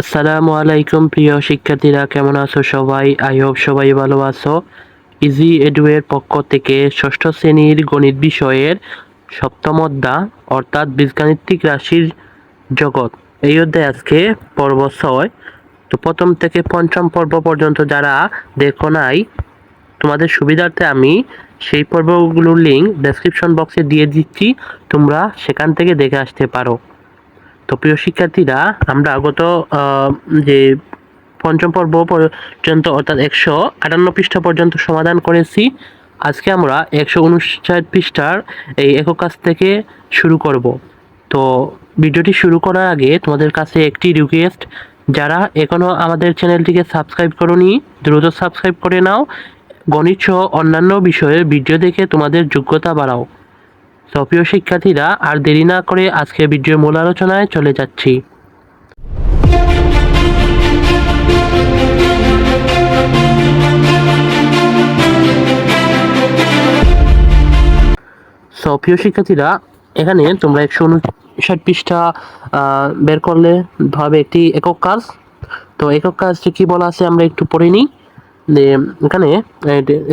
আসসালামু আলাইকুম প্রিয় শিক্ষার্থীরা, কেমন আছো সবাই? আই হোপ সবাই ভালো আছো। ইজি এডুয়ের পক্ষ থেকে ষষ্ঠ শ্রেণির গণিত বিষয়ের সপ্তম অধ্যায়, অর্থাৎ বীজগাণিতিক রাশির জগৎ। এই অধ্যায় আজকে পর্ব ছয়। তো প্রথম থেকে পঞ্চম পর্ব পর্যন্ত যারা দেখো নাই, তোমাদের সুবিধার্থে আমি সেই পর্বগুলোর লিঙ্ক ডেসক্রিপশন বক্সে দিয়ে দিচ্ছি। তোমরা সেখান থেকে দেখে আসতে পারো। তো প্রিয় শিক্ষার্থীরা আমরা গত আহ, যে পঞ্চম পর্ব পর্যন্ত অর্থাৎ একশো আটান্ন পৃষ্ঠা পর্যন্ত সমাধান করেছি। আজকে আমরা একশো উনষাট পৃষ্ঠার এই একক কাজ থেকে শুরু করব। তো ভিডিওটি শুরু করার আগে তোমাদের কাছে একটি রিকোয়েস্ট যারা এখনও আমাদের চ্যানেলটিকে সাবস্ক্রাইব করনি দ্রুত সাবস্ক্রাইব করে নাও। গণিত সহ অন্যান্য বিষয়ের ভিডিও দেখে তোমাদের যোগ্যতা বাড়াও। তো প্রিয় শিক্ষার্থীরা আর দেরি না করে আজকে ভিডিওর মূল আলোচনায় চলে যাচ্ছি। সো প্রিয় শিক্ষার্থীরা, এখানে তোমরা একশো উনষাট পৃষ্ঠা বের করলে ভাবে একটি একক কাজ। তো একক কাজটি কি বলা আছে আমরা একটু পড়ে নিই। যে এখানে,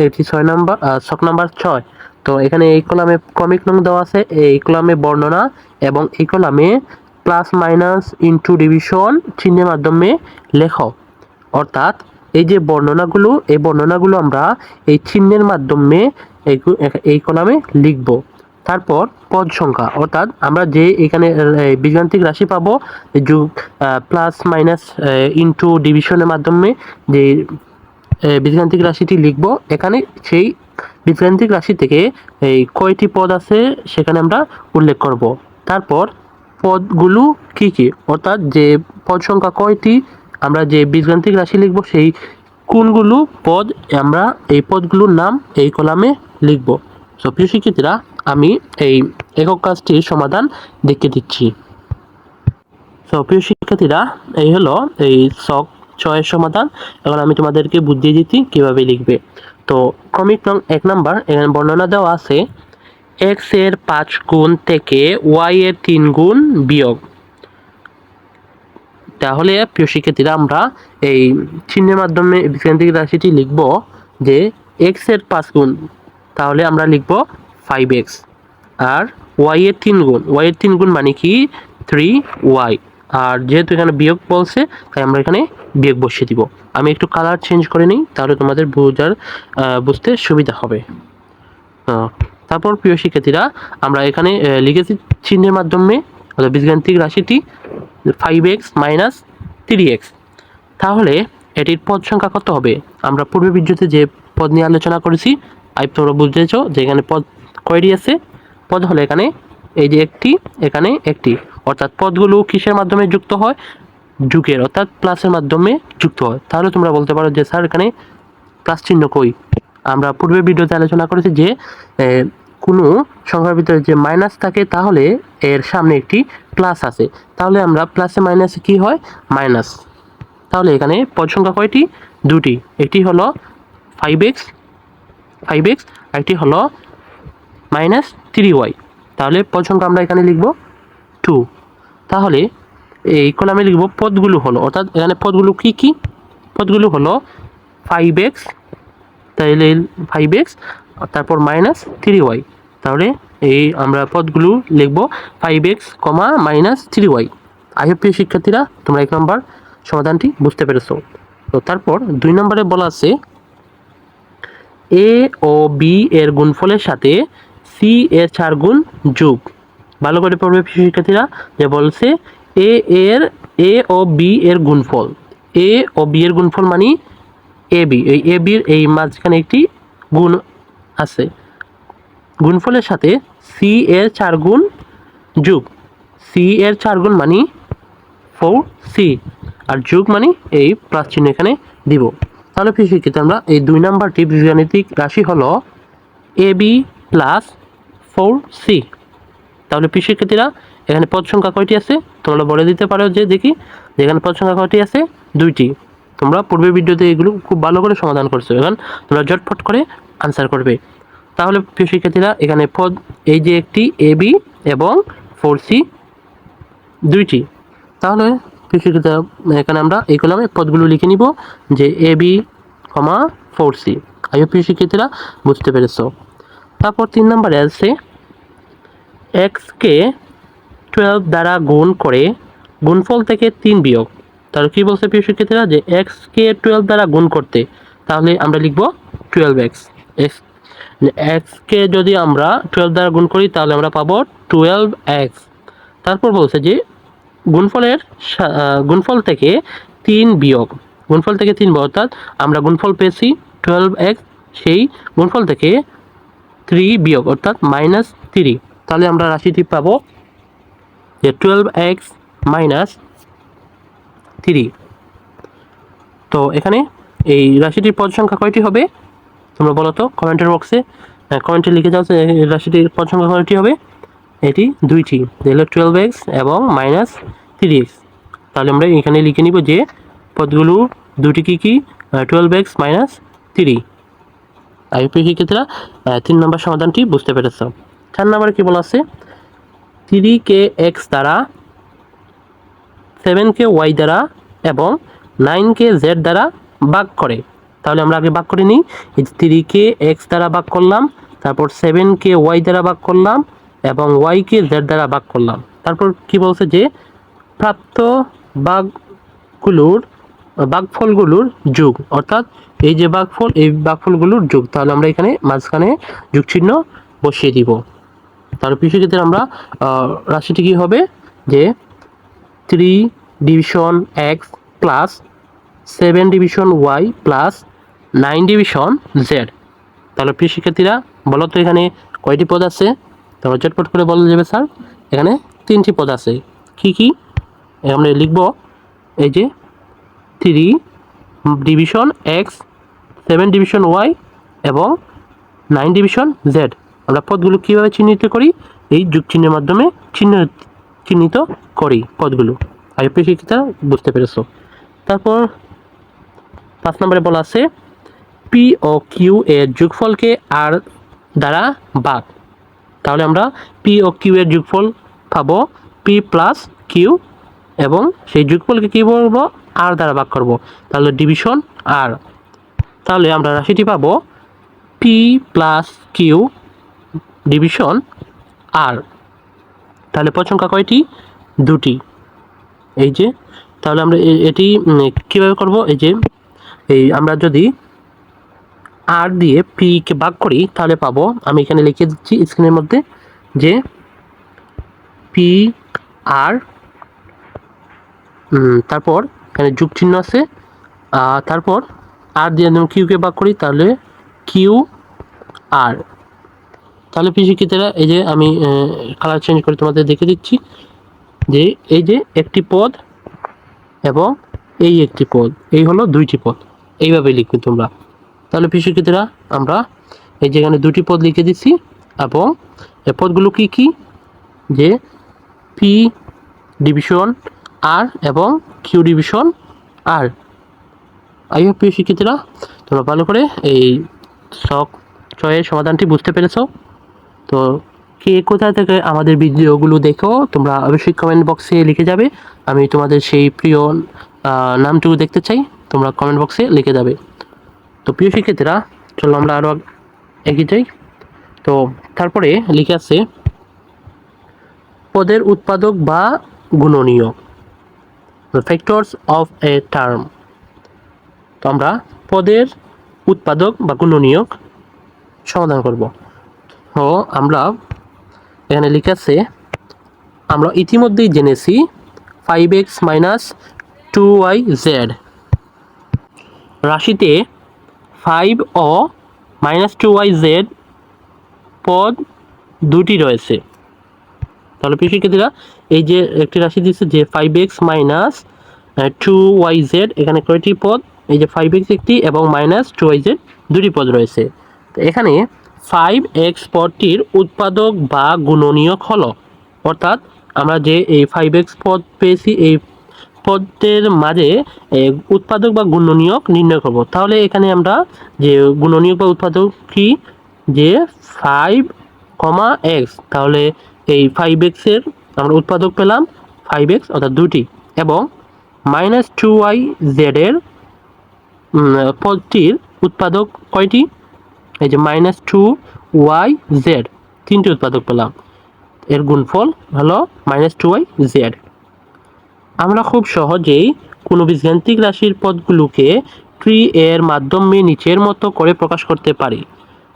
এটি ছয় নাম্বার ছক নাম্বার ছয়। তো এখানে এই কলামে কমিক নং দেওয়া আছে এই কলামে বর্ণনা এবং এই কলামে প্লাস মাইনাস ইনটু ডিভিশন চিহ্নের মাধ্যমে লেখো। অর্থাৎ এই যে বর্ণনাগুলো এই বর্ণনাগুলো আমরা এই চিহ্নের মাধ্যমে এই কলামে লিখব। তারপর পদ সংখ্যা অর্থাৎ আমরা যে এখানে এই বীজগাণিতিক রাশি পাবো যুগ প্লাস মাইনাস ইনটু ডিভিশনের মাধ্যমে যে এ, বীজগাণিতিক রাশিটি লিখব এখানে সেই বীজগাণিতিক রাশি থেকে এই কয়টি পদ আছে সেখানে আমরা উল্লেখ করব। তারপর পদগুলো কি কি? অর্থাৎ যে পদ সংখ্যা কয়টি, আমরা যে বীজগাণিতিক রাশি লিখব, সেই কোনগুলো পদ আমরা এই পদগুলোর নাম এই কলামে লিখব। সো প্রিয় শিক্ষার্থীরা, আমি এই একক কাজটির সমাধান দেখিয়ে দিচ্ছি। সো প্রিয় শিক্ষার্থীরা, এই হলো এই শখ ছয়ের সমাধান। এখন আমি তোমাদেরকে বুঝিয়ে দিচ্ছি কীভাবে লিখবে। তো ক্রমিক নং এক নাম্বার, এখানে বর্ণনা দেওয়া আছে এক্সের পাঁচ গুণ থেকে ওয়াই এর তিন গুণ বিয়োগ। তাহলে প্রিয় শিক্ষার্থীরা, আমরা এই চিহ্নের মাধ্যমে রাশিটি লিখব যে এক্সের পাঁচ গুণ, তাহলে আমরা লিখব ফাইভ এক্স আর ওয়াই এর তিন গুণ ওয়াই এর তিন গুণ মানে কি? থ্রি ওয়াই আর যেহেতু এখানে বিয়োগ বলছে, তাই আমরা এখানে বিয়োগ বসিয়ে দিব। আমি একটু কালার চেঞ্জ করে নিই, তাহলে তোমাদের বোঝার বুঝতে সুবিধা হবে। তারপর প্রিয় শিক্ষার্থীরা, আমরা এখানে লিখেছি চিহ্নের মাধ্যমে বীজগাণিতিক রাশিটি five X minus three X তাহলে এটির পদ সংখ্যা কত হবে? আমরা পূর্বে বিদ্যুতে যে পদ নিয়ে আলোচনা করেছি, আই তোমরা বুঝতেছো যে এখানে পদ কয়টি আছে? পদ হলো এখানে, এই যে একটি, এখানে একটি। অর্থাৎ পদগুলো কিসের মাধ্যমে যুক্ত হয়? যুগের, অর্থাৎ প্লাসের মাধ্যমে যুক্ত হয়। তাহলে তোমরা বলতে পারো যে স্যার এখানে প্লাস চিহ্ন কই? আমরা পূর্বে ভিডিওতে আলোচনা করেছি যে কোনো সংখ্যার ভিতরে যে মাইনাস থাকে, তাহলে এর সামনে একটি প্লাস আছে। তাহলে আমরা প্লাসে মাইনাসে কি হয়? মাইনাস তাহলে এখানে পদ সংখ্যা কয়টি? দুটি। একটি হলো ফাইভ এক্স ফাইভ এক্স আরেকটি হলো মাইনাস থ্রি ওয়াই তাহলে পদ সংখ্যা আমরা এখানে লিখব টু তাহলে এই কলামে লিখব পদগুলো হলো, অর্থাৎ এখানে পদগুলো কি কি? পদগুলো হলো ফাইভ এক্স তাহলে ফাইভ এক্স তারপর মাইনাস থ্রি ওয়াই তাহলে এই আমরা পদগুলো লিখব five X comma minus three Y IFP শিক্ষার্থীরা, তোমরা এক নম্বর সমাধানটি বুঝতে পেরেছ। তো তারপর দুই নম্বরে বলা আছে, এ ও বি এর গুণফলের সাথে সি এর চার গুণ যোগ। ভালো করে পড়বে শিক্ষার্থীরা, যে বলছে এ এর এ ও বি এর গুণফল। এ ও বি এর গুণফল মানে এ বি এই এ বির এই মাঝখানে একটি গুণ আছে। গুণফলের সাথে সি এর চার গুণ যোগ। সি এর চার গুণ মানে ফোর সি আর যোগ মানে এই প্লাস চিহ্ন এখানে দিব। তাহলে শিক্ষিত আমরা এই দুই নাম্বারটি বীজগাণিতিক রাশি হলো A B plus four C তাহলে প্রিয় শিক্ষার্থীরা, এখানে পদ সংখ্যা কয়টি আছে? তোমরা বলে দিতে পারো যে, দেখি, যে এখানে পদ সংখ্যা কয়টি আছে? দুইটি। তোমরা পূর্বের ভিডিওতে এগুলো খুব ভালো করে সমাধান করছ। এখন তোমরা ঝটফট করে আনসার করবে। তাহলে প্রিয় শিক্ষার্থীরা, এখানে পদ, এই যে একটি, এ, বি এবং ফোর, সি, দুইটি। তাহলে সেক্ষেত্রে এখানে আমরা এই কলামে পদগুলো লিখে নিব যে, A, B, comma, four, C. আইও প্রিয় শিক্ষার্থীরা বুঝতে পেরেছ। তারপর তিন নম্বরে আছে এক্সকে টুয়েলভ দ্বারা গুণ করে গুণফল থেকে তিন বিয়োগ। তাহলে কী বলছে প্রিয় শিক্ষার্থীরা? যে এক্সকে টুয়েলভ দ্বারা গুণ করতে, তাহলে আমরা লিখব টুয়েলভ এক্স। এক্স এক্সকে যদি আমরা টুয়েলভ দ্বারা গুণ করি, তাহলে আমরা পাবো টুয়েলভ এক্স। তারপর বলছে যে গুণফলের গুণফল থেকে তিন বিয়োগ। গুণফল থেকে তিন বিয়োগ, অর্থাৎ আমরা গুণফল পেয়েছি টুয়েলভ এক্স, সেই গুণফল থেকে থ্রি বিয়োগ, অর্থাৎ মাইনাস থ্রি তাহলে আমরা রাশিটি পাবো যে টুয়েলভ এক্স মাইনাস থ্রি তো এখানে এই রাশিটির পদ সংখ্যা কয়টি হবে? তোমরা বলো তো কমেন্টের বক্সে কমেন্টে লিখে যাও যে রাশিটির পদ সংখ্যা কয়টি হবে? এটি দুইটি। হলো টুয়েলভ এক্স এবং মাইনাস থ্রি এক্স তাহলে আমরা এখানে লিখে নিব যে পদগুলো দুটি কী কী? টুয়েলভ এক্স মাইনাস থ্রি আইপি আহ, তিন নম্বর সমাধানটি বুঝতে পেরেছ। চার নম্বরে কী বলা আছে? থ্রি কে এক্স দ্বারা সেভেন কে ওয়াই দ্বারা এবং নাইন কে জেড দ্বারা ভাগ করে। তাহলে আমরা আগে ভাগ করে নিই। এই থ্রি কে এক্স দ্বারা ভাগ করলাম, তারপর সেভেন কে ওয়াই দ্বারা ভাগ করলাম এবং ওয়াই কে জেড দ্বারা ভাগ করলাম। তারপর কি বলছে যে, প্রাপ্ত ভাগগুলোর, ভাগফলগুলোর যোগ, অর্থাৎ এই যে ভাগফল, এই ভাগফলগুলোর যোগ, তাহলে আমরা এখানে মাঝখানে যোগ চিহ্ন বসিয়ে দিব। তাহলে ক্ষেত্রে আমরা রাশিটি কী হবে? যে three division X plus seven division Y plus nine division Z তাহলে প্রিয় শিক্ষার্থীরা বলো তো এখানে কয়টি পদ আছে? তোমরা চটপট করে বলা যাবে স্যার, এখানে তিনটি পদ আছে। কি কি? আমরা লিখব, এই যে three division X seven division Y এবং নাইন ডিভিশন জেড আমরা পদগুলো কীভাবে চিহ্নিত করি? এই যুগ চিহ্নের মাধ্যমে চিহ্ন চিহ্নিত করি পদগুলো। প্রিয় শিক্ষিতা বুঝতে পেরেছ? তারপর পাঁচ নম্বরে বলা আছে পি ও কিউ এর যোগফলকে আর দ্বারা ভাগ। তাহলে আমরা পি ও কিউ এর যোগফল পাবো পি প্লাস কিউ এবং সেই যোগফলকে কী বলব আর দ্বারা ভাগ করব। তাহলে ডিভিশন আর তাহলে আমরা রাশিটি পাবো P plus Q division R তাহলে পদ সংখ্যা কয়টি? দুটি। এই যে, তাহলে আমরা এটি কীভাবে করব? এই যে, এই আমরা যদি আর দিয়ে পি কে ভাগ করি, তাহলে পাবো, আমি এখানে লিখে দিচ্ছি স্ক্রিনের মধ্যে যে পি আর তারপর এখানে যুগ চিহ্ন আছে তারপর আর দিয়ে কিউকে ভাগ করি, তাহলে কিউ আর তাহলে শিক্ষিতেরা, এই যে আমি কালার চেঞ্জ করে তোমাদের দেখে দিচ্ছি যে এই যে একটি পদ এবং এই একটি পদ, এই হলো দুইটি পদ, এইভাবে লিখবে তোমরা। তাহলে শিক্ষিতেরা, আমরা এই যে এখানে দুটি পদ লিখে দিচ্ছি এবং এ পদগুলো কি কি? যে পি ডিভিশন আর এবং Q division R I hope প্রিয় শিক্ষিতরা, তোমরা ভালো করে এই শখ ছয়ের সমাধানটি বুঝতে পেরেছ। তো কে কোথা থেকে আমাদের ভিডিওগুলো দেখো, তোমরা অবশ্যই কমেন্ট বক্সে লিখে যাবে। আমি তোমাদের সেই প্রিয় নামটুকু দেখতে চাই, তোমরা কমেন্ট বক্সে লিখে যাবে। তো প্রিয় শিক্ষার্থীরা, চলো আমরা আরও এগিয়ে যাই। তো তারপরে লিখে আছে পদের উৎপাদক বা গুণনীয় ফ্যাক্টরস অফ এ টার্ম তো আমরা পদের উৎপাদক বা গুণনীয়ক সমাধান করব। তো আমরা এখানে লিখে আছে আমরা ইতিমধ্যেই জেনেছি five X minus two Y Z রাশিতে ফাইভ ও মাইনাস টু ওয়াই জেড পদ দুটি রয়েছে। তাহলে প্রিয় এই যে একটি রাশি দিচ্ছে যে five X minus two Y Z এখানে কয়টি পদ? এই যে ফাইভ এক্স একটি এবং মাইনাস টু ওয়াই জেড দুটি পদ রয়েছে। তো এখানে ফাইভ এক্স পদটির উৎপাদক বা গুণনীয়ক হলো। অর্থাৎ আমরা যে এই ফাইভ এক্স পদ পেয়েছি, এই পদের মাঝে উৎপাদক বা গুণনীয়ক নির্ণয় করব। তাহলে এখানে আমরা যে গুণনীয়ক বা উৎপাদক কি? যে ফাইভ কমা এক্স। তাহলে এই ফাইভ এক্সের আমরা উৎপাদক পেলাম ফাইভ এক্স, অর্থাৎ দুটি এবং মাইনাস টু ওয়াই জেডের পদটির উৎপাদক কয়টি? এই যে মাইনাস টু ওয়াই জেড তিনটি উৎপাদক পেলাম। এর গুণফল হলো মাইনাস টু ওয়াই জেড আমরা খুব সহজেই কোনো বীজগান্তিক রাশির পদগুলোকে ট্রি এর মাধ্যমে নিচের মতো করে প্রকাশ করতে পারি।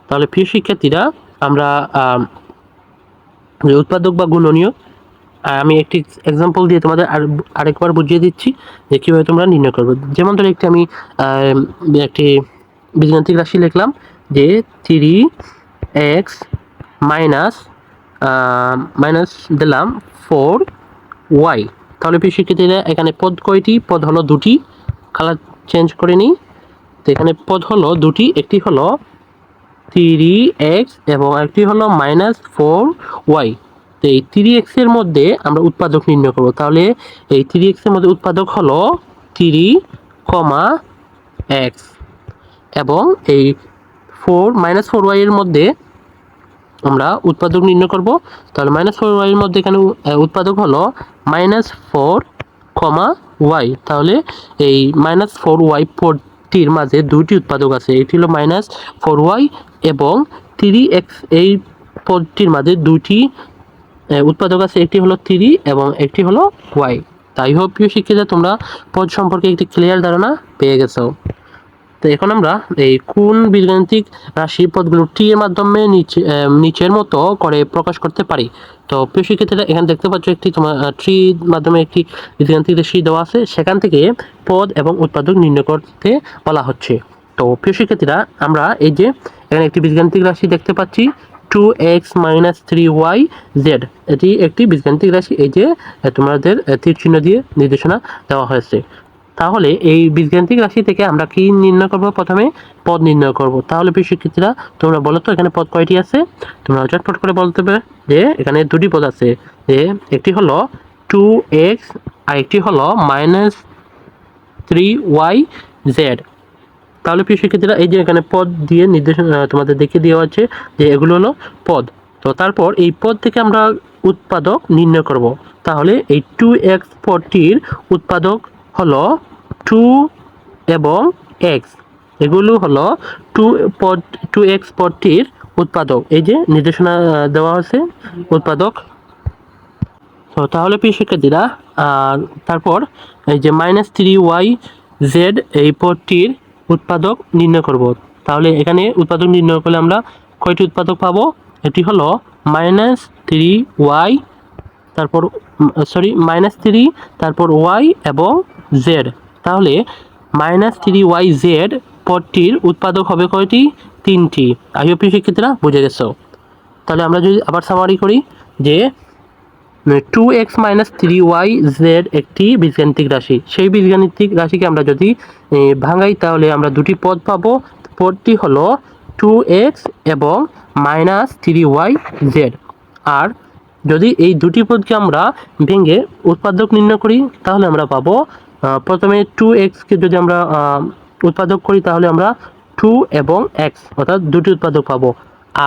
তাহলে প্রিয় শিক্ষার্থীরা আমরা আম, উৎপাদক বা গুণনীয় আমি একটি এক্সাম্পল দিয়ে তোমাদের আর আরেকবার বুঝিয়ে দিচ্ছি যে কীভাবে তোমরা নির্ণয় করবে। যেমন ধরো একটি আমি একটি বীজগান্তিক রাশি লিখলাম যে থ্রি এক্স মাইনাস মাইনাস দিলাম ফোর ওয়াই তাহলে শিক্ষার্থীরা, এখানে পদ কয়টি? পদ হলো দুটি। কালার চেঞ্জ করে নিই। তো এখানে পদ হলো দুটি, একটি হলো থ্রি এক্স এবং একটি হলো মাইনাস ফোর ওয়াই তো এই থ্রি এক্সের মধ্যে আমরা উৎপাদক নির্ণয় করব। তাহলে এই থ্রি এক্সের মধ্যে উৎপাদক হলো থ্রি কমা এক্স এবং এই ফোর মাইনাস ফোর ওয়াই এর মধ্যে আমরা উৎপাদক নির্ণয় করব। তাহলে মাইনাস ফোর ওয়াই এর মধ্যে এখানে উৎপাদক হলো মাইনাস ফোর কমা ওয়াই তাহলে এই মাইনাস ফোর ওয়াই পদটির মাঝে দুটি উৎপাদক আছে। এটি হলো মাইনাস ফোর ওয়াই এবং থ্রি এক্স এই পদটির মাঝে আহ, উৎপাদক আছে। একটি হলো থ্রি এবং একটি হলো ওয়াই তাই হোক প্রিয় শিক্ষিতা তোমরা পদ সম্পর্কে একটি ক্লিয়ার ধারণা পেয়ে গেছো। তো এখন আমরা এই কোন বীজগাণিতিক রাশি পদগুলো টি এর মাধ্যমে নিচে নিচের মতো করে প্রকাশ করতে পারি? তো প্রিয় শিক্ষার্থীরা, এখানে দেখতে পাচ্ছ একটি তোমার ট্রি মাধ্যমে একটি বীজগাণিতিক রাশি দেওয়া আছে। সেখান থেকে পদ এবং উৎপাদক নির্ণয় করতে বলা হচ্ছে। তো প্রিয় শিক্ষার্থীরা, আমরা এই যে এখানে একটি বীজগাণিতিক রাশি দেখতে পাচ্ছি two X minus three Y Z এটি একটি বীজগাণিতিক রাশি। এই যে তোমাদের তীর চিহ্ন দিয়ে নির্দেশনা দেওয়া হয়েছে। তাহলে এই বীজগাণিতিক রাশি থেকে আমরা কি নির্ণয় করব প্রথমে? পদ নির্ণয় করব। তাহলে শিক্ষার্থীরা, তোমরা বলো তো এখানে পদ কয়টি আছে? তোমরা চটপট করে বলতে পারবে যে এখানে দুটি পদ আছে। যে একটি হলো টু এক্স আর একটি হলো মাইনাস থ্রি ওয়াই জেড তাহলে প্রিয় শিক্ষার্থীরা, এই যে এখানে পদ দিয়ে নির্দেশনা তোমাদের দেখিয়ে দেওয়া আছে যে এগুলো হলো পদ। তো তারপর এই পদ থেকে আমরা উৎপাদক নির্ণয় করব। তাহলে এই টু এক্স পদটির উৎপাদক হলো টু এবং এক্স এগুলো হলো টু পদ টু এক্স পদটির উৎপাদক। এই যে নির্দেশনা দেওয়া আছে উৎপাদক। তো তাহলে প্রিয় শিক্ষার্থীরা আর তারপর এই যে মাইনাস থ্রি ওয়াই জেড এই পদটির উৎপাদক নির্ণয় করব। তাহলে এখানে উৎপাদক নির্ণয় করলে আমরা কয়টি উৎপাদক পাবো? এটি হলো মাইনাস থ্রি ওয়াই তারপর সরি মাইনাস থ্রি তারপর ওয়াই এবং জেড তাহলে মাইনাস থ্রি ওয়াই জেড পদটির উৎপাদক হবে কয়টি? তিনটি। আইওপি শিক্ষার্থীরা বুঝে গেছো। তাহলে আমরা যদি আবার সামারি করি যে two X minus three Y Z একটি বীজগাণিতিক রাশি। সেই বীজগাণিতিক রাশিকে আমরা যদি ভাঙাই তাহলে আমরা দুটি পদ পাবো। পদটি হলো টু এক্স এবং মাইনাস থ্রি ওয়াই জেড আর যদি এই দুটি পদকে আমরা ভেঙে উৎপাদক নির্ণয় করি, তাহলে আমরা পাবো প্রথমে টু এক্সকে যদি আমরা উৎপাদক করি, তাহলে আমরা টু এবং এক্স অর্থাৎ দুটি উৎপাদক পাবো।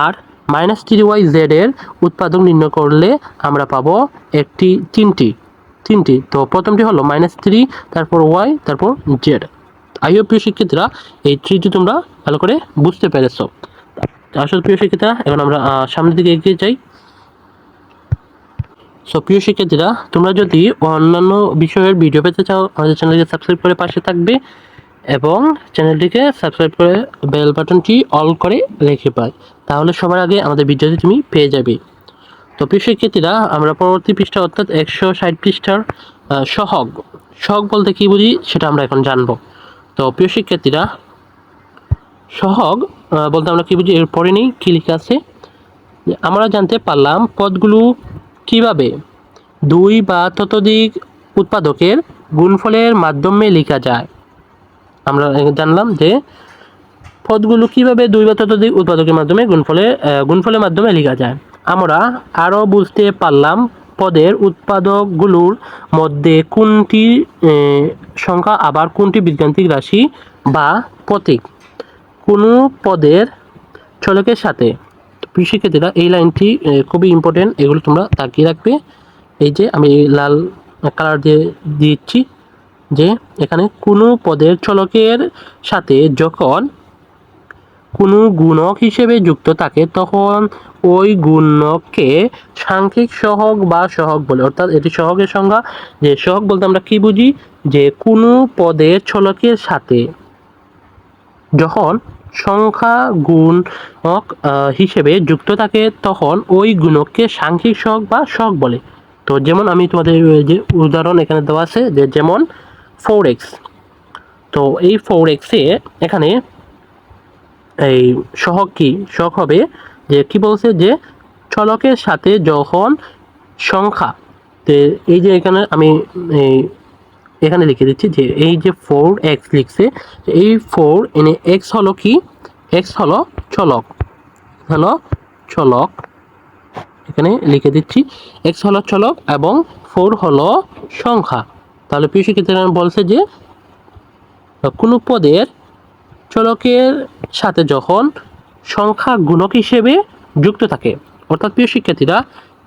আর মাইনাস থ্রি ওয়াই জেড এর উৎপাদক নির্ণয় করলে আমরা পাবো একটি তিনটি তিনটি। তো প্রথমটি হলো মাইনাস থ্রি তারপর ওয়াই তারপর জেড আইও প্রিয় শিক্ষিতরা, এই থ্রিটি তোমরা ভালো করে বুঝতে পেরেছ। আসলে প্রিয় শিক্ষিতরা, এখন আমরা সামনের দিকে এগিয়ে যাই। সো প্রিয় শিক্ষার্থীরা, তোমরা যদি অন্যান্য বিষয়ের ভিডিও পেতে চাও, আমাদের চ্যানেলকে সাবস্ক্রাইব করে পাশে থাকবে এবং চ্যানেলটিকে সাবস্ক্রাইব করে বেল বাটনটি অল করে রেখে পায় তাহলে সবার আগে আমাদের ভিডিওটি তুমি পেয়ে যাবে। তো, প্রিয় শিক্ষার্থীরা, আমরা পরবর্তী পৃষ্ঠা, অর্থাৎ একশো ষাট পৃষ্ঠার সহগ। সহগ বলতে কি বুঝি, সেটা আমরা এখন জানব। তো, প্রিয় শিক্ষার্থীরা, সহগ বলতে আমরা কি বুঝি, এর পরে নেই, কী লিখে আছে? আমরা জানতে পারলাম পদগুলো কীভাবে? দুই বা ততোধিক উৎপাদকের গুণফলের মাধ্যমে লেখা যায়। আমরা জানলাম যে পদগুলো কীভাবে দুই বা ততোধিক উৎপাদকের মাধ্যমে গুণফলে গুণফলের মাধ্যমে লেখা যায়। আমরা আরও বুঝতে পারলাম পদের উৎপাদকগুলোর মধ্যে কোনটি সংখ্যা আবার কোনটি বীজগাণিতিক রাশি বা প্রতীক কোনো পদের চলকের সাথে শিক্ষার্থীরা এই লাইনটি খুবই ইম্পর্টেন্ট এগুলো তোমরা তাকিয়ে রাখবে। এই যে আমি লাল কালার দিয়ে দিচ্ছি, যে এখানে কোনো পদের চলকের সাথে যখন কোনো গুণক হিসেবে যুক্ত থাকে, তখন ওই গুণককে সাংখ্যিক সহগ বা সহগ বলে। অর্থাৎ এটি সহগের সংজ্ঞা। যে সহগ বলতে আমরা কি বুঝি? যে কোনো পদের চলকের সাথে যখন সংখ্যা গুণক হিসেবে যুক্ত থাকে তখন ওই গুণককে সাংখ্যিক সহগ বা সহগ বলে। তো যেমন আমি তোমাদের যে উদাহরণ এখানে দেওয়া আছে যে যেমন ফোর এক্স তো এই ফোর এক্সে এখানে এই সহগ কি? সহগ হবে যে কি বলছে? যে চলকের সাথে যখন সংখ্যা, তে এই যে এখানে আমি এই এখানে লিখে দিচ্ছি যে এই যে ফোর এক্স লিখছে, এই ফোর এনে এক্স হলো কি? এক্স হলো চলক। হলো চলক। এখানে লিখে দিচ্ছি এক্স হলো চলক এবং ফোর হলো সংখ্যা। তাহলে প্রিয় শিক্ষার্থীরা বলছে যে কোনো পদের চলকের সাথে যখন সংখ্যা গুণক হিসেবে যুক্ত থাকে, অর্থাৎ প্রিয় শিক্ষার্থীরা,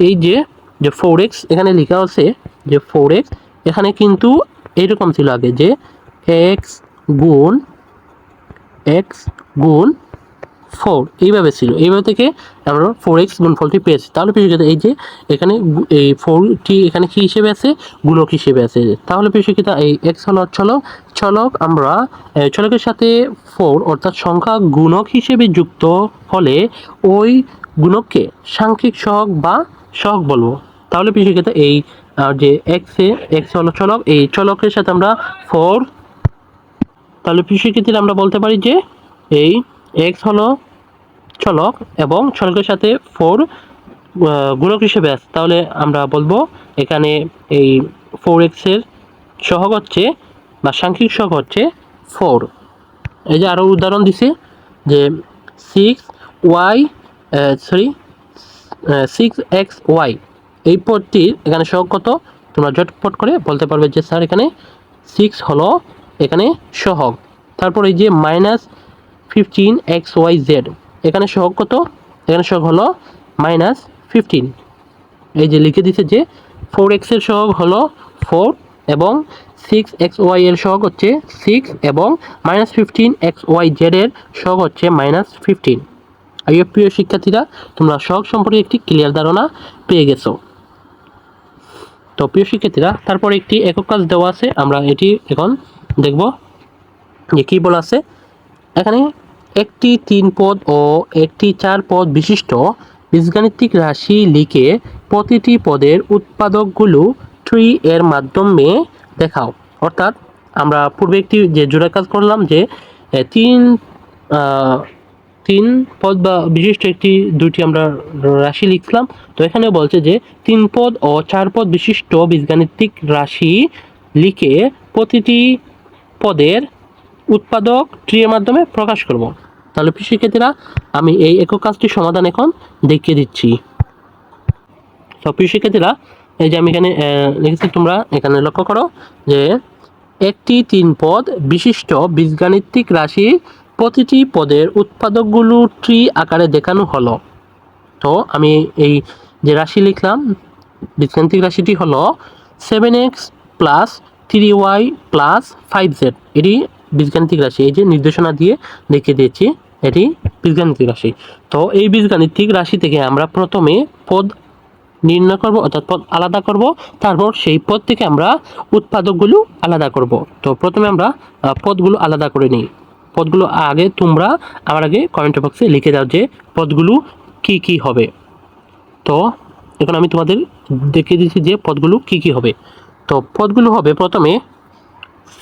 এই যে যে ফোর এক্স এখানে লেখা আছে যে ফোর এক্স এখানে কিন্তু এরকম ছিল আগে যে এক্স গুণ এক্স গুণ ফোর এইভাবে ছিল। এইভাবে থেকে আমরা ফোর এক্স গুণফলটি পেয়েছি। তাহলে প্রিয় শিক্ষিতা এই যে এখানে এই ফোরটি এখানে কি হিসেবে আছে? গুণক হিসেবে আছে। তাহলে প্রিয় শিক্ষিতা এই এক্স হলো চলক চলক আমরা এ, চলকের সাথে ফোর অর্থাৎ সংখ্যা গুণক হিসেবে যুক্ত হলে ওই গুণককে সাংখ্যিক সহগ বা সহগ বলব। তাহলে প্রিয় শিক্ষিতা এই আহ, যে এক্সে এক্স হলো চলক এই চলকের সাথে আমরা ফোর তাহলে শিক্ষার্থীরা আমরা বলতে পারি যে এই এক্স হলো চলক এবং চলকের সাথে ফোর গুণক হিসেবে আছে। তাহলে আমরা বলব এখানে এই ফোর এক্সের সহগ হচ্ছে বা সাংখ্যিক সহগ হচ্ছে ফোর এই যে আরও উদাহরণ দিছে যে six Y sorry six X Y এই পদটির এখানে সহগ কত? তোমরা জটপট করে বলতে পারবে যে, স্যার, এখানে সিক্স হলো, এখানে সহগ। তারপর এই যে minus fifteen X Y Z এখানে সহগ কত? এখানে সহগ হলো মাইনাস ফিফটিন এই যে লিখে দিছে যে ফোর এক্সের সহগ হলো ফোর এবং সিক্স এক্স ওয়াই এর সহগ হচ্ছে সিক্স এবং minus fifteen X Y Z এর সহগ হচ্ছে মাইনাস ফিফটিন আইও প্রিয় শিক্ষার্থীরা, তোমরা সহগ সম্পর্কে একটি ক্লিয়ার ধারণা পেয়ে গেছো। তো প্রিয় শিক্ষার্থীরা, তারপর একটি একক কাজ দেওয়া আছে, আমরা এটি এখন দেখব যে কী বলা আছে। এখানে একটি তিন পদ ও একটি চার পদ বিশিষ্ট বীজগাণিতিক রাশি লিখে প্রতিটি পদের উৎপাদকগুলো ট্রি এর মাধ্যমে দেখাও। অর্থাৎ আমরা পূর্বে একটি যে জোড়া কাজ করলাম যে তিন তিন পদ বা বিশিষ্ট একটি দুটি আমরা রাশি লিখলাম। তো এখানে বলছে যে তিন পদ ও চার পদ বিশিষ্ট বীজগাণিতিক রাশি লিখে প্রতিটি পদের উৎপাদক ট্রি এর মাধ্যমে প্রকাশ করব। তাহলে শিক্ষার্থীরা আমি এই একক কাজটির সমাধান এখন দেখিয়ে দিচ্ছি। তো শিক্ষার্থীরা এই যে আমি এখানে লিখেছি তোমরা এখানে লক্ষ্য করো যে একটি তিন পদ বিশিষ্ট বীজগাণিতিক রাশি প্রতিটি পদের উৎপাদকগুলো ট্রি আকারে দেখানো হলো। তো আমি এই যে রাশি লিখলাম, বীজগাণিতিক রাশিটি হলো seven X plus three Y plus five Z এটি বীজগাণিতিক রাশি, এই যে নির্দেশনা দিয়ে দেখিয়ে দিয়েছি, এটি বীজগাণিতিক রাশি। তো এই বীজগাণিতিক রাশি থেকে আমরা প্রথমে পদ নির্ণয় করব, অর্থাৎ পদ আলাদা করব, তারপর সেই পদ থেকে আমরা উৎপাদকগুলো আলাদা করব। তো প্রথমে আমরা পদগুলো আলাদা করে নিই। পদগুলো আগে তোমরা আমার আগে কমেন্ট বক্সে লিখে দাও যে পদগুলো কি কি হবে। তো এখন আমি তোমাদের দেখিয়ে দিচ্ছি যে পদগুলো কি কি হবে। তো পদগুলো হবে প্রথমে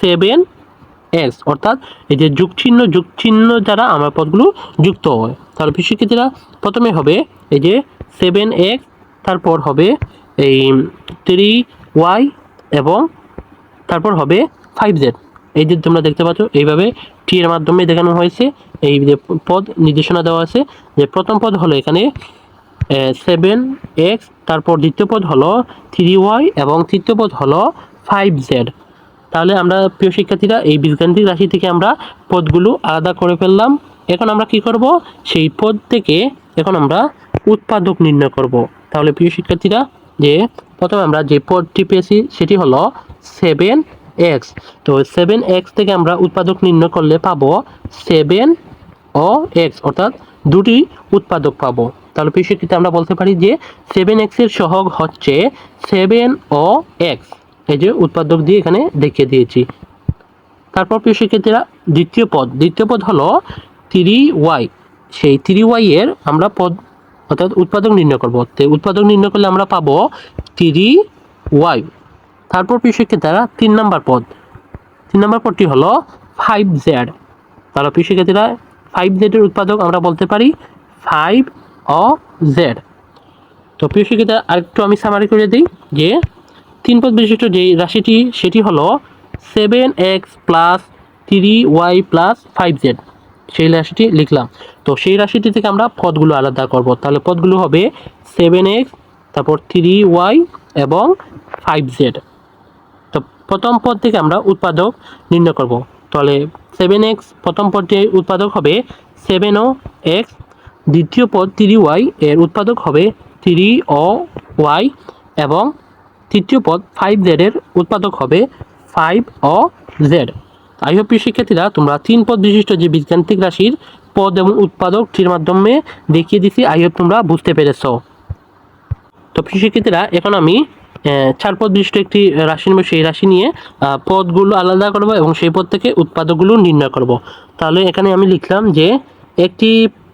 সেভেন এক্স অর্থাৎ এই যে যুগ চিহ্ন যুগ চিহ্ন দ্বারা আমার পদগুলো যুক্ত হয়। তাহলে শিক্ষার্থীরা প্রথমে হবে এই যে সেভেন এক্স তারপর হবে এই থ্রি ওয়াই এবং তারপর হবে ফাইভ জেড এই যে তোমরা দেখতে পাচ্ছ, এইভাবে টি এর মাধ্যমে দেখানো হয়েছে। এই যে পদ নির্দেশনা দেওয়া আছে যে প্রথম পদ হলো এখানে সেভেন এক্স তারপর দ্বিতীয় পদ হলো থ্রি ওয়াই এবং তৃতীয় পদ হলো ফাইভ জেড তাহলে আমরা প্রিয় শিক্ষার্থীরা, এই বীজগাণিতিক রাশি থেকে আমরা পদগুলো আলাদা করে ফেললাম। এখন আমরা কি করব? সেই পদ থেকে এখন আমরা উৎপাদক নির্ণয় করব। তাহলে প্রিয় শিক্ষার্থীরা, যে প্রথমে আমরা যে পদটি পেয়েছি, সেটি হলো সেভেন এক্স। তো সেভেন এক্স থেকে আমরা উৎপাদক নির্ণয় করলে পাবো সেভেন ও এক্স, অর্থাৎ দুটি উৎপাদক পাবো। তাহলে পিছিয়ে আমরা বলতে পারি যে সেভেন এক্সের সহগ হচ্ছে সেভেন ও এক্স। এই যে উৎপাদক দিয়ে এখানে দেখিয়ে দিয়েছি। তারপর শিক্ষার্থীরা দ্বিতীয় পদ। দ্বিতীয় পদ হলো থ্রি ওয়াই। সেই থ্রি ওয়াই আমরা পদ, অর্থাৎ উৎপাদক নির্ণয় করব। উৎপাদক নির্ণয় করলে আমরা পাবো থ্রি ওয়াই। তারপর প্রিয় শিক্ষার্থীরা তিন নম্বর পদ। তিন নম্বর পদটি হলো ফাইভ জেড তাহলে প্রিয় শিক্ষার্থীরা ফাইভ জেডের উৎপাদক আমরা বলতে পারি ফাইভ ও জেড তো প্রিয় শিক্ষিতা আরেকটু আমি সামারি করে দিই যে, তিন পদ বিশিষ্ট যে রাশিটি, সেটি হলো seven X plus three Y plus five Z সেই রাশিটি লিখলাম। তো সেই রাশিটি থেকে আমরা পদগুলো আলাদা করব। তাহলে পদগুলো হবে সেভেন এক্স তারপর থ্রি ওয়াই এবং ফাইভ জেড প্রথম পদ থেকে আমরা উৎপাদক নির্ণয় করব। তাহলে সেভেন এক্স প্রথম পদটি উৎপাদক হবে সেভেন ও এক্স দ্বিতীয় পদ থ্রি ওয়াই এর উৎপাদক হবে থ্রি ও ওয়াই এবং তৃতীয় পদ ফাইভ জেডের উৎপাদক হবে ফাইভ ও জেড আই হোপ শিক্ষার্থীরা, তোমরা তিন পদ বিশিষ্ট যে বীজগাণিতিক রাশির পদ এবং উৎপাদকটির মাধ্যমে দেখিয়ে দিছি। আই হোপ তোমরা বুঝতে পেরেছ। তো শিক্ষার্থীরা, এখন আমি আহ, চার পদ বিশিষ্ট একটি রাশি নেব সেই রাশি নিয়ে পদগুলো আলাদা করব এবং সেই পদ থেকে উৎপাদকগুলো নির্ণয় করব। তাহলে এখানে আমি লিখলাম যে একটি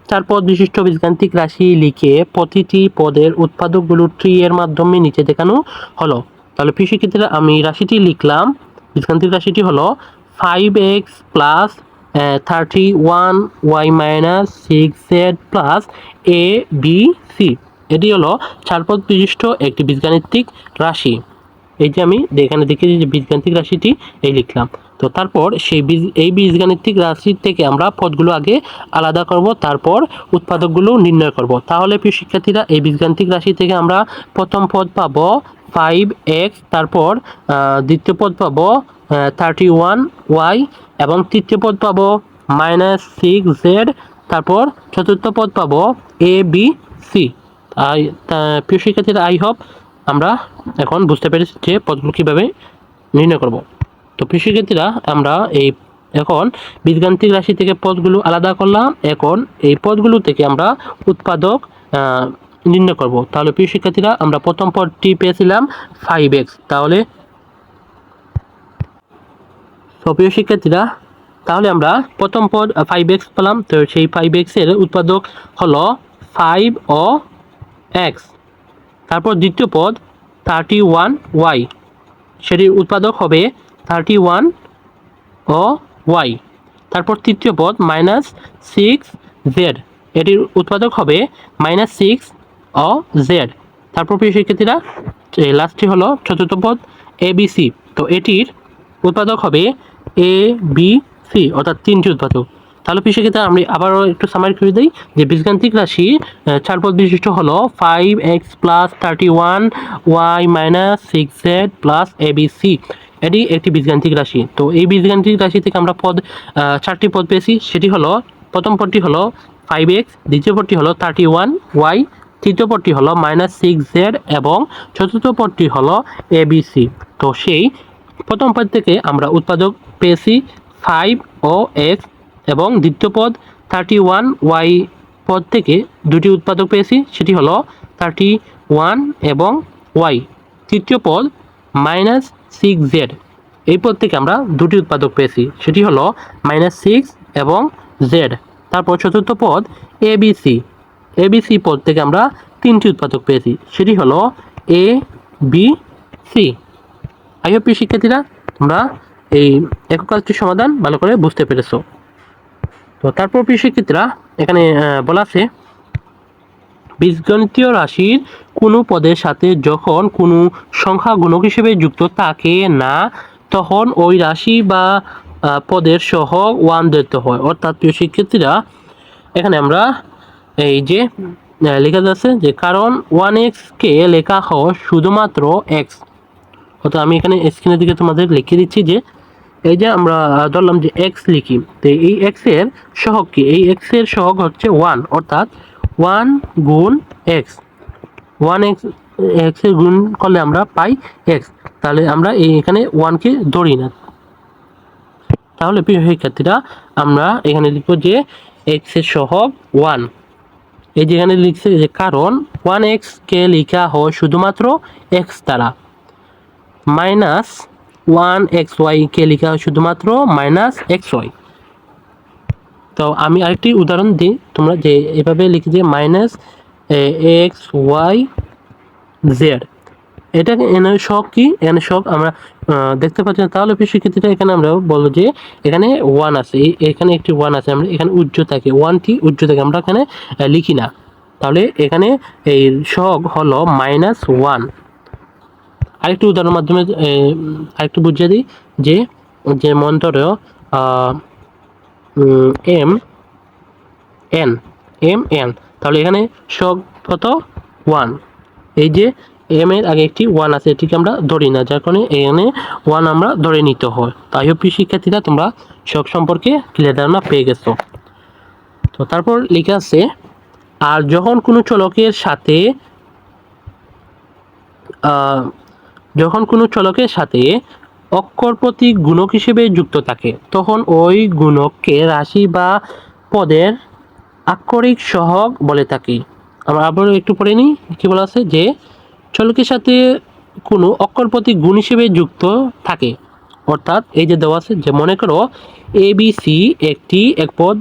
চার পদ বিশিষ্ট বীজগাণিতিক রাশি লিখে প্রতিটি পদের উৎপাদকগুলো ট্রি এর মাধ্যমে নিচে দেখানো হলো। তাহলে শিক্ষার্থীরা আমি রাশিটি লিখলাম। বীজগাণিতিক রাশিটি হলো five X plus thirty one Y minus six Z plus A B C এটি হলো চারপদ বিশিষ্ট একটি বীজগাণিতিক রাশি। এই যে আমি এখানে দেখেছি যে বীজগাণিতিক রাশিটি এই লিখলাম। তো তারপর সেই বীজ, এই বীজগাণিতিক রাশি থেকে আমরা পদগুলো আগে আলাদা করব, তারপর উৎপাদকগুলো নির্ণয় করব। তাহলে প্রিয় শিক্ষার্থীরা, এই বীজগাণিতিক রাশি থেকে আমরা প্রথম পদ পাব ফাইভ এক্স তারপর দ্বিতীয় পদ পাব থার্টি ওয়ান ওয়াই এবং তৃতীয় পদ পাব মাইনাস সিক্স জেড তারপর চতুর্থ পদ পাব এ বি সি আই প্রিয় শিক্ষার্থীরা আই হোপ আমরা এখন বুঝতে পেরেছি যে পদগুলো কীভাবে নির্ণয় করব। তো প্রিয় শিক্ষার্থীরা, আমরা এই এখন বীজগাণিতিক রাশি থেকে পদগুলো আলাদা করলাম। এখন এই পদগুলো থেকে আমরা উৎপাদক নির্ণয় করব। তাহলে প্রিয় শিক্ষার্থীরা, আমরা প্রথম পদটি পেয়েছিলাম ফাইভ এক্স তাহলে প্রিয় শিক্ষার্থীরা, তাহলে আমরা প্রথম পদ ফাইভ এক্স পেলাম। তো সেই ফাইভ এক্সের উৎপাদক হলো ফাইভ ও এক্স তারপর দ্বিতীয় পদ থার্টি ওয়ান ওয়াই সেটির উৎপাদক হবে থার্টি ওয়ান ও ওয়াই তারপর তৃতীয় পদ মাইনাস সিক্স জেড এটির উৎপাদক হবে মাইনাস সিক্স ও জেড তারপর প্রিয় শিক্ষার্থীরা লাস্টটি হলো চতুর্থ পদ এ বি সি তো এটির উৎপাদক হবে এ বি সি অর্থাৎ তিনটি উৎপাদক। তাহলে শিক্ষার্থীরা আমি আবারও একটু সামারি করে দিই যে বীজগাণিতিক রাশি চার পদ বিশিষ্ট হলো five X plus thirty one Y minus six Z plus A B C এটি একটি বীজগাণিতিক রাশি। তো এই বীজগাণিতিক রাশি থেকে আমরা পদ চারটি পদ পেয়েছি। সেটি হলো, প্রথম পদটি হলো ফাইভ এক্স দ্বিতীয় পদটি হলো থার্টি ওয়ান ওয়াই তৃতীয় পদটি হলো মাইনাস সিক্স জেড এবং চতুর্থ পদটি হলো এ বি সি তো সেই প্রথম পদ থেকে আমরা উৎপাদক পেয়েছি ফাইভ ও এক্স এবং দ্বিতীয় পদ থার্টি ওয়ান ওয়াই পদ থেকে দুটি উৎপাদক পেয়েছি, সেটি হলো থার্টি ওয়ান এবং ওয়াই তৃতীয় পদ মাইনাস সিক্স জেড এই পদ থেকে আমরা দুটি উৎপাদক পেয়েছি, সেটি হলো মাইনাস সিক্স এবং জেড তারপর চতুর্থ পদ A B C A B C পদ থেকে আমরা তিনটি উৎপাদক পেয়েছি, সেটি হলো A B C I hope শিক্ষার্থীরা, তোমরা এই একক কাজটির সমাধান ভালো করে বুঝতে পেরেছ। তো তারপর প্রিয় শিক্ষার্থীরা, এখানে বলা আছে, বীজগণিতীয় রাশির কোনো পদের সাথে যখন কোনো সংখ্যা গুণক হিসেবে যুক্ত থাকে না, তখন ওই রাশি বা পদের সহ ওয়ান দিতে হয়। অর্থাৎ প্রিয় শিক্ষার্থীরা, এখানে আমরা এই যে লেখা যাচ্ছে যে, কারণ ওয়ান এক্সকে লেখা হয় শুধুমাত্র এক্স। অর্থাৎ আমি এখানে স্ক্রিনের দিকে তোমাদের লিখে দিচ্ছি যে এই যে আমরা ধরলাম যে এক্স লিখি, তো এই এক্সের সহগ কি? এই এক্সের সহগ হচ্ছে ওয়ান অর্থাৎ ওয়ান গুণ এক্স ওয়ান এক্স এক্সের গুণ করলে আমরা পাই এক্স তাহলে আমরা এই এখানে ওয়ানকে ধরি না। তাহলে প্রিয় শিক্ষার্থীরা, আমরা এখানে লিখব যে এক্সের সহগ ওয়ান এই যে এখানে লিখছে যে কারণ ওয়ান এক্স কে লেখা হয় শুধুমাত্র এক্স দ্বারা। মাইনাস ওয়ান এক্স ওয়াই কে লেখা হয় শুধুমাত্র মাইনাস এক্স ওয়াই। তো আমি আরেকটি উদাহরণ দিই, তোমরা যে এভাবে লিখে যে মাইনাস এক্স ওয়াই জেড। এটা এখানে শখ কি? এখানে সব আমরা দেখতে পাচ্ছি না। তাহলে শিক্ষার্থীরা এখানে আমরা বলব যে এখানে ওয়ান আছে। এখানে একটি ওয়ান আছে। আমরা, এখানে উচ্চতাকে ওয়ানটি উচ্চতাকে আমরা এখানে লিখি না। তাহলে এখানে এই শখ হলো মাইনাস ওয়ান। আরেকটি উদাহরণের মাধ্যমে আরেকটু বুঝিয়ে দিই যে যে মন্ত্র এম, এন এম, এন। তাহলে এখানে সব ওয়ান। এই যে, এম এর আগে একটি ওয়ান আছে, এটিকে আমরা ধরি না, যার কারণে এখানে ওয়ান আমরা ধরে নিতে হয়। তাই হোক শিক্ষার্থীরা তোমরা শখ সম্পর্কে ক্লিয়ার ধারণা পেয়ে গেছো। তো তারপর লেখা আছে, আর যখন কোনো চলকের সাথে যখন কোনো চলকের সাথে অক্ষর প্রতীক গুণক হিসেবে যুক্ত থাকে, তখন ওই গুণককে রাশি বা পদের আক্ষরিক সহগ বলে থাকি। আমরা আবার একটু পড়ে নিই, কি বলা আছে? যে চলকের সাথে কোনো অক্ষর প্রতীক গুণ হিসেবে যুক্ত থাকে। অর্থাৎ এই যে দেওয়া আছে, যে মনে করো এ বি সি একটি একপদ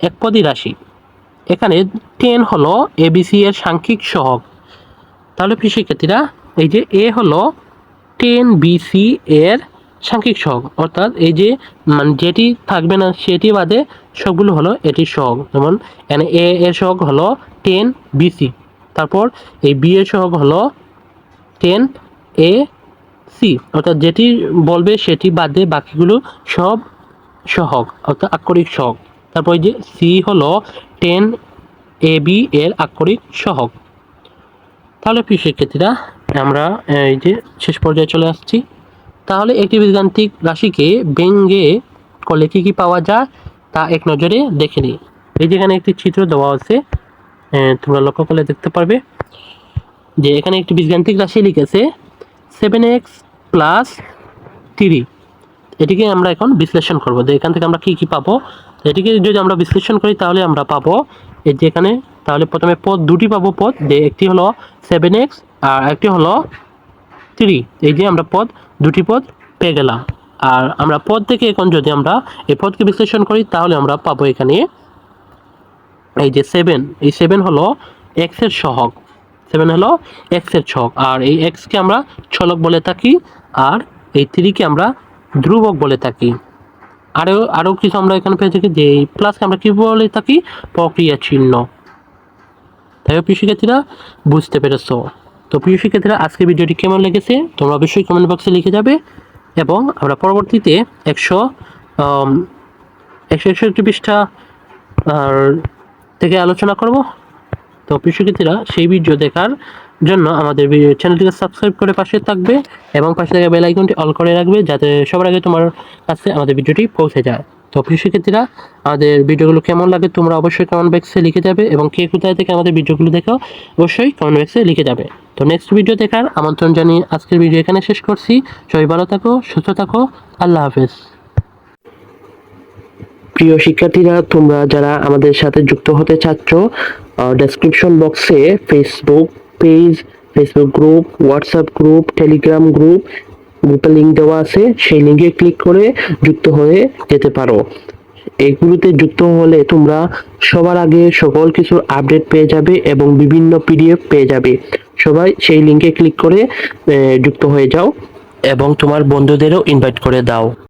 একপদী রাশি। এখানে টেন হলো এবিসি এর সাংখ্যিক সহগ। তাহলে শিক্ষার্থীরা এই যে এ হলো টেন বিসি এর সাংখ্যিক সহগ। অর্থাৎ এই যে মানে যেটি থাকবে না সেটি বাদে সবগুলো হলো এটির সহগ। যেমন এ এর সহগ হলো টেন বিসি তারপর এই বি এর সহগ হলো টেন এ সি অর্থাৎ যেটি বলবে সেটি বাদে বাকিগুলো সব সহগ, অর্থাৎ আক্ষরিক সহগ। তারপর এই যে সি হলো টেন এ বি এর আক্ষরিক সহগ। তাহলে প্রিয় শিক্ষার্থীরা, আমরা এই যে শেষ পর্যায়ে চলে আসছি। তাহলে একটি বীজগান্তিক রাশিকে ব্যঙ্গে করলে কী কী পাওয়া যায় তা এক নজরে দেখে নিই। এই যেখানে একটি চিত্র দেওয়া আছে তোমরা লক্ষ্য করলে দেখতে পারবে যে এখানে একটি বীজগান্তিক রাশি লিখেছে সেভেন এক্স প্লাস থ্রি এটিকে আমরা এখন বিশ্লেষণ করব যে এখান থেকে আমরা কী কী পাবো। এটিকে যদি আমরা বিশ্লেষণ করি তাহলে আমরা পাবো এই যে এখানে তাহলে প্রথমে পদ দুটি পাবো পদ, যে একটি হলো সেভেন এক্স আর একটি হলো থ্রি এই যে আমরা পদ, দুটি পদ পেয়ে গেলাম। আর আমরা পদ থেকে এখন যদি আমরা এই পদকে বিশ্লেষণ করি, তাহলে আমরা পাবো এখানে এই যে সেভেন এই সেভেন হলো এক্সের সহগ। সেভেন হলো এক্সের ছক আর এই এক্সকে আমরা ছলক বলে থাকি, আর এই থ্রিকে আমরা ধ্রুবক বলে থাকি। আরও আরও কিছু আমরা এখানে পেয়ে থাকি, যে এই প্লাসকে আমরা কী বলে থাকি? প্রক্রিয়া চিহ্ন। তাই প্রিয় শিক্ষার্থীরা, বুঝতে পেরেছ? তো প্রিয় শিক্ষার্থীরা আজকের ভিডিওটি কেমন লেগেছে? তোমরা অবশ্যই কমেন্ট বক্সে লিখে যাবে এবং আমরা পরবর্তীতে একশো একশো একষট্টি পৃষ্ঠা থেকে আলোচনা করব। তো প্রিয় শিক্ষার্থীরা, সেই ভিডিও দেখার জন্য আমাদের চ্যানেলটিকে সাবস্ক্রাইব করে পাশে থাকবে এবং পাশে থাকা বেল আইকনটি অল করে রাখবে, যাতে সবার আগে তোমার কাছে আমাদের ভিডিওটি পৌঁছে যায়। তো প্রিয় শিক্ষার্থীরা, আমাদের ভিডিওগুলো কেমন লাগে তোমরা অবশ্যই কমেন্ট বক্সে লিখে যাবে এবং কে কোথায় থেকে আমাদের ভিডিওগুলো দেখো অবশ্যই কমেন্ট বক্সে লিখে যাবে। তো নেক্সট ভিডিও দেখার আমন্ত্রণ জানিয়ে আজকের ভিডিও এখানে শেষ করছি। সবাই ভালো থাকো, সুস্থ থাকো, আল্লাহ হাফেজ। প্রিয় শিক্ষার্থীরা, তোমরা যারা আমাদের সাথে যুক্ত হতে চাচ্ছ ডেসক্রিপশন বক্সে Facebook page Facebook group WhatsApp group Telegram group গ্রুপের লিঙ্ক দেওয়া আছে, সেই লিঙ্কে ক্লিক করে যুক্ত হয়ে যেতে পারো। এগুলোতে যুক্ত হলে তোমরা সবার আগে সকল কিছুর আপডেট পেয়ে যাবে এবং বিভিন্ন পিডিএফ পেয়ে যাবে। সবাই সেই লিঙ্কে ক্লিক করে যুক্ত হয়ে যাও এবং তোমার বন্ধুদেরও ইনভাইট করে দাও।